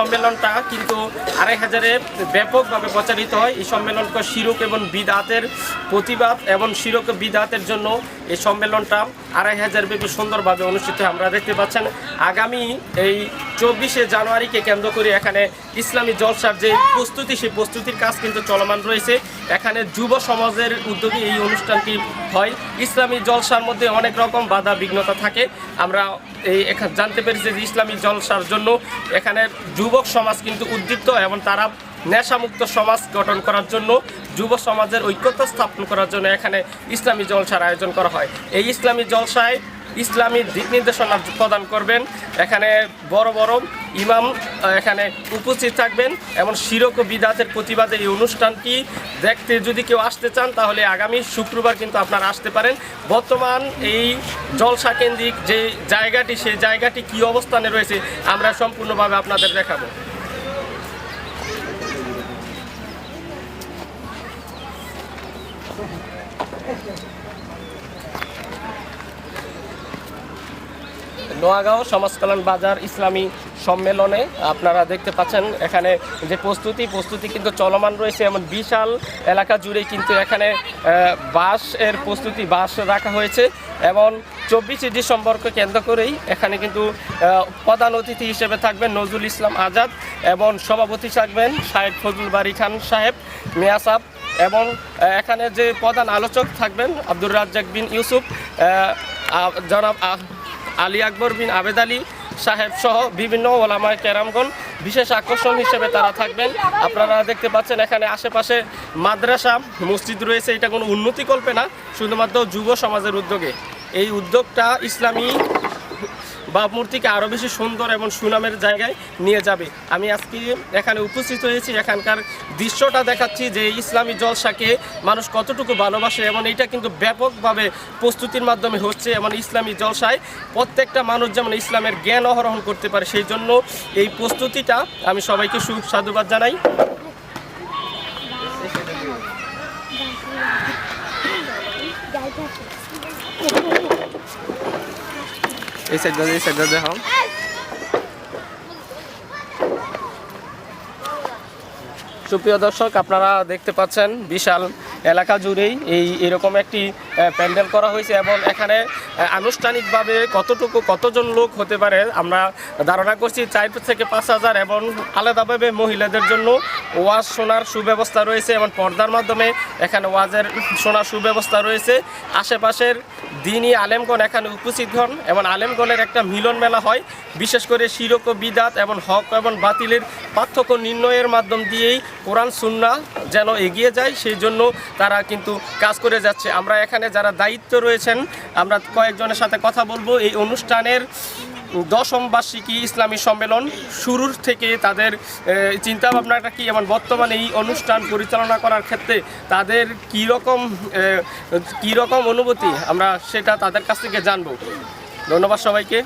সম্মেলনটা কিন্তু আড়াই হাজারে ব্যাপকভাবে প্রচারিত হয়। এই সম্মেলনটা শিরক এবং বিদাতের প্রতিবাদ এবং শিরক বিদাতের জন্য এই সম্মেলনটা আড়াই হাজার ব্যাপী সুন্দরভাবে অনুষ্ঠিত আমরা দেখতে পাচ্ছেন, আগামী এই চব্বিশে জানুয়ারিকে কেন্দ্র করে এখানে ইসলামী জলসার যে প্রস্তুতি, সেই প্রস্তুতির কাজ কিন্তু চলমান রয়েছে। এখানে যুব সমাজের উদ্যোগে এই অনুষ্ঠানটি হয়। ইসলামী জলসার মধ্যে অনেক রকম বাধা বিঘ্নতা থাকে। আমরা এই এখানে জানতে পেরেছি যে ইসলামী জলসার জন্য এখানে যুবক সমাজ কিন্তু উদ্দীপ্ত এবং তারা নেশামুক্ত সমাজ গঠন করার জন্য যুব সমাজের ঐক্যতা স্থাপন করার জন্য এখানে ইসলামী জলসার আয়োজন করা হয়। এই ইসলামী জলসায় ইসলামী দিক নির্দেশনা প্রদান করবেন। এখানে বড় বড় ইমাম এখানে উপস্থিত থাকবেন এবং শিরক ও বিদাতের প্রতিবাদে এই অনুষ্ঠানটি দেখতে যদি কেউ আসতে চান, তাহলে আগামী শুক্রবার কিন্তু আপনারা আসতে পারেন। বর্তমান এই জলসা কেন্দ্রিক যে জায়গাটি, সেই জায়গাটি কি অবস্থানে রয়েছে, আমরা সম্পূর্ণভাবে আপনাদের দেখাবো। নোয়াগাঁও সমাজ কল্যাণ বাজার ইসলামী সম্মেলনে আপনারা দেখতে পাচ্ছেন এখানে যে প্রস্তুতি প্রস্তুতি কিন্তু চলমান রয়েছে। এমন বিশাল এলাকা জুড়ে কিন্তু এখানে বাসের প্রস্তুতি বাস রাখা হয়েছে এবং চব্বিশে ডিসেম্বরকে কেন্দ্র করেই এখানে কিন্তু প্রধান অতিথি হিসেবে থাকবেন নজরুল ইসলাম আজাদ এবং সভাপতি থাকবেন শাহেদ ফজলুল বাড়ি খান সাহেব মিয়াসাব এবং এখানে যে প্রধান আলোচক থাকবেন আব্দুর রাজ্জাক বিন ইউসুফ জনাব আলী আকবর বিন আবেদ আলী সাহেব সহ বিভিন্ন ওলামায় কেরামগণ বিশেষ আকর্ষণ হিসেবে তারা থাকবেন। আপনারা দেখতে পাচ্ছেন এখানে আশেপাশে মাদ্রাসা, মসজিদ রয়েছে, এটা কোনো উন্নতি কল্পে না, শুধুমাত্র যুব সমাজের উদ্যোগে। এই উদ্যোগটা ইসলামী ভাবমূর্তিকে আরও বেশি সুন্দর এবং সুনামের জায়গায় নিয়ে যাবে। আমি আজকে এখানে উপস্থিত হয়েছি, এখানকার দৃশ্যটা দেখাচ্ছি যে ইসলামী জলসাকে মানুষ কতটুকু ভালোবাসে এবং এটা কিন্তু ব্যাপকভাবে প্রস্তুতির মাধ্যমে হচ্ছে এবং ইসলামী জলসায় প্রত্যেকটা মানুষ যেমন ইসলামের জ্ঞান আহরণ করতে পারে, সেই জন্য এই প্রস্তুতিটা আমি সবাইকে সুসাধুবাদ জানাই। এই এই সুপ্রিয় দর্শক আপনারা দেখতে পাচ্ছেন বিশাল এলাকা জুড়েই এই এরকম একটি প্যান্ডেল করা হয়েছে এবং এখানে আনুষ্ঠানিকভাবে কতটুকু কতজন লোক হতে পারে আমরা ধারণা করছি চার থেকে পাঁচ হাজার এবং আলাদাভাবে মহিলাদের জন্য ওয়াজ শোনার সুব্যবস্থা রয়েছে এবং পর্দার মাধ্যমে এখানে ওয়াজের শোনার সুব্যবস্থা রয়েছে। আশেপাশের দিনই আলেমগণ এখানে উপস্থিত হন এবং আলেমগণের একটা মিলন মেলা হয়। বিশেষ করে শিরক ও বিদাত এবং হক এবং বাতিলের পার্থক্য নির্ণয়ের মাধ্যম দিয়েই কোরআন সুন্না যেন এগিয়ে যায়, সেই জন্য তারা কিন্তু কাজ করে যাচ্ছে। আমরা এখানে যারা দায়িত্ব রয়েছেন, আমরা কয়েকজনের সাথে কথা বলব। এই অনুষ্ঠানের দশম বার্ষিকী ইসলামী সম্মেলন শুরুর থেকে তাদের চিন্তা ভাবনাটা কি এবং বর্তমানে এই অনুষ্ঠান পরিচালনা করার ক্ষেত্রে তাদের কীরকম কীরকম অনুভূতি? আমরা সেটা তাদের কাছ থেকে জানব। ধন্যবাদ সবাইকে।